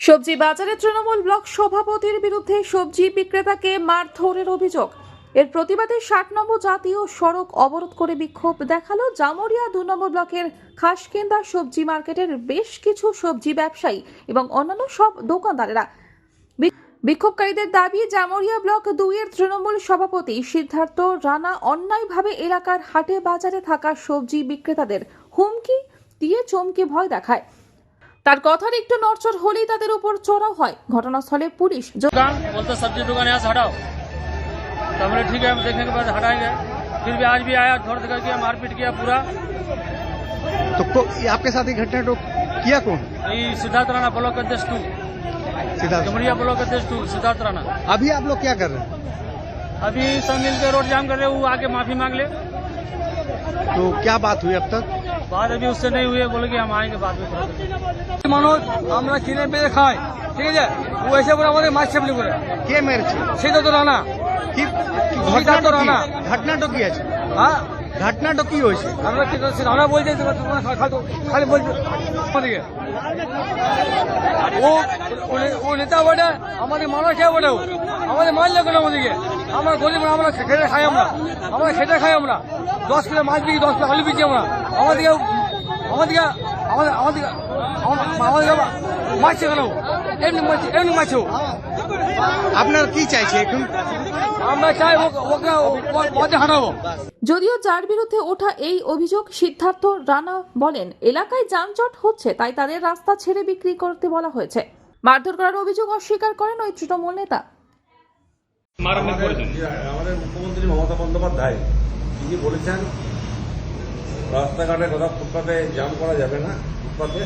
সবজি বাজারে তৃণমূল ব্লক সভাপতির বিরুদ্ধে সবজি বিক্রেতাকে মারধরের অভিযোগ। এর প্রতিবাদে ষাট নম্বর জাতীয় সড়ক অবরোধ করে বিক্ষোভ দেখাল জামুরিয়া দু নম্বর ব্লকের খাসকেন্দা সবজি মার্কেটের বেশ কিছু সবজি ব্যবসায়ী এবং অন্যান্য সব দোকানদারেরা। বিক্ষোভকারীদের দাবি, জামুরিয়া ব্লক দুইয়ের তৃণমূল সভাপতি সিদ্ধার্থ রানা অন্যায়ভাবে এলাকার হাটে বাজারে থাকা সবজি বিক্রেতাদের হুমকি দিয়ে চমকে ভয় দেখায়। তার কথার একটু নড়চড় হলেই তাদের উপর চড়াও হয় ঘটনাস্থলে পুলিশ য- दुकान बोलते सब्जी दुकान यहाँ से हटाओ तो हमने ठीक है हम देखने के बाद हटाएंगे फिर भी आज भी आया छोड़ करके मारपीट किया पूरा तो को, ये आपके साथ ये घटना तो किया कौन ये सिद्धार्थ राणा ब्लॉक अध्यक्ष टू सिद्धार्थ डुमरिया ब्लॉक अध्यक्ष टू सिद्धार्थ राणा अभी आप लोग क्या कर रहे हैं अभी सब मिल के रोड जाम कर रहे वो आके माफी मांग ले तो क्या बात हुई अब तक बात अभी उससे नहीं हुई है बोले कि हम आएंगे बाद में थोड़ा देर। মানুষ আমরা কিনে পেয়ে খাই ঠিক আছে ও এসে পরে আমাদের মাছ চাপলি করে কে মেরেছে সেটা তো রানা কি কি সিদ্ধার্থ ঘটনাটা রানা। কি ঘটনাটা কি আছে হ্যাঁ ঘটনাটা কি হয়েছে আমরা কি করছি রানা বলছে যে তোমরা খা- খাতো খালি বলছে আমাদেরকে ও ও নে- ও নেতা বটে আমাদের মানুষ খেয়ে বটে ও। আমাদের মাছ লাগবে না আমাদেরকে আমরা গরিব না, আমরা খেটে খাই আমরা আমরা খেটে খাই আমরা দশ কিলো মাছ বিকি দশ কিলো আলু বিকি আমরা। আমাদেরকে আমাদেরকে আমাদের আমাদেরকে আমা- আমাদেরকে মাছ কেন? এমনি মাছ এমনি মাছ ও। আপনার কি চাইছে এখন? আমরা চাই ওকে পথে হাঁটাবো যদিও যার বিরুদ্ধে ওঠা এই অভিযোগ সিদ্ধার্থ রানা বলেন এলাকায় যানজট হচ্ছে তাই তাদের রাস্তা ছেড়ে বিক্রি করতে বলা হয়েছে। মারধর করার অভিযোগ অস্বীকার করেন ওই তৃণমূল নেতা। আমাদের মুখ্যমন্ত্রী মমতা বন্দ্যোপাধ্যায় তিনি বলেছেন। রাস্তাঘাটে কোথাও ফুটপাতে জাম করা যাবে না ফুটপাতে।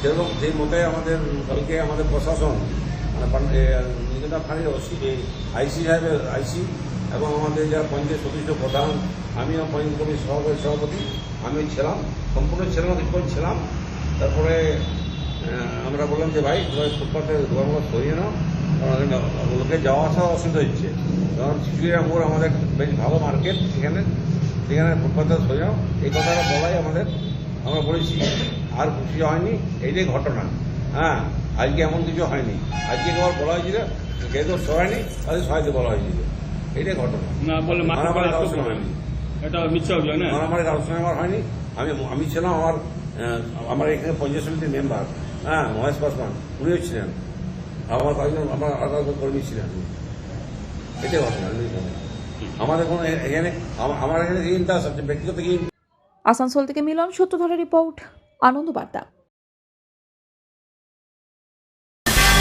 সেরকম সেই মতে আমাদের, কালকে আমাদের প্রশাসন মানে নিজেরা ফাঁড়ির ওসি আইসি সাহেবের আইসি এবং আমাদের যারা পঞ্চায়েত সদস্য প্রধান আমিও পঞ্চায়েত কমিটির সভাপতি সভাপতি, আমি ছিলাম, সম্পূর্ণ ছিলাম, কিছুক্ষণ ছিলাম। তারপরে আমরা বললাম যে ভাই, তোমার ফুটপাতে দোকানগুলো সরিয়ে নাও লোকে যাওয়া আসা অসুবিধা হচ্ছে। কারণ শিশুরা মোড় আমাদের বেশ ভালো মার্কেট সেখানে সেখানে সরিয়ে নাও এই কথাটা বলাই আমাদের আমরা বলেছি আর খুশি হয়নি এইটাই ঘটনা। হ্যাঁ আজকে এমন কিছু হয়নি। আজকে একবার বলা হয়েছিল যেহেতু সরায়নি তাদের সহায়তা বলা হয়েছিল। এইটাই ঘটনা। মারামারি করা কারোর হয়নি। এটা মিথ্যা অভিযোগ না? মারামারি কারোর সঙ্গে আমার হয়নি। আমি আমি ছিলাম আমার আমার এখানে পঞ্চায়েত সমিতির মেম্বার হ্যাঁ মহেশ পাসওয়ান উনিও ছিলেন। আমার কয়েকজন আমার কয়েকজন কর্মী ছিলেন। আমাদের কোনো এখানে আমার এখানে ব্যক্তিগত আসানসোল থেকে মিলন সূত্রধরের রিপোর্ট আনন্দ বার্তা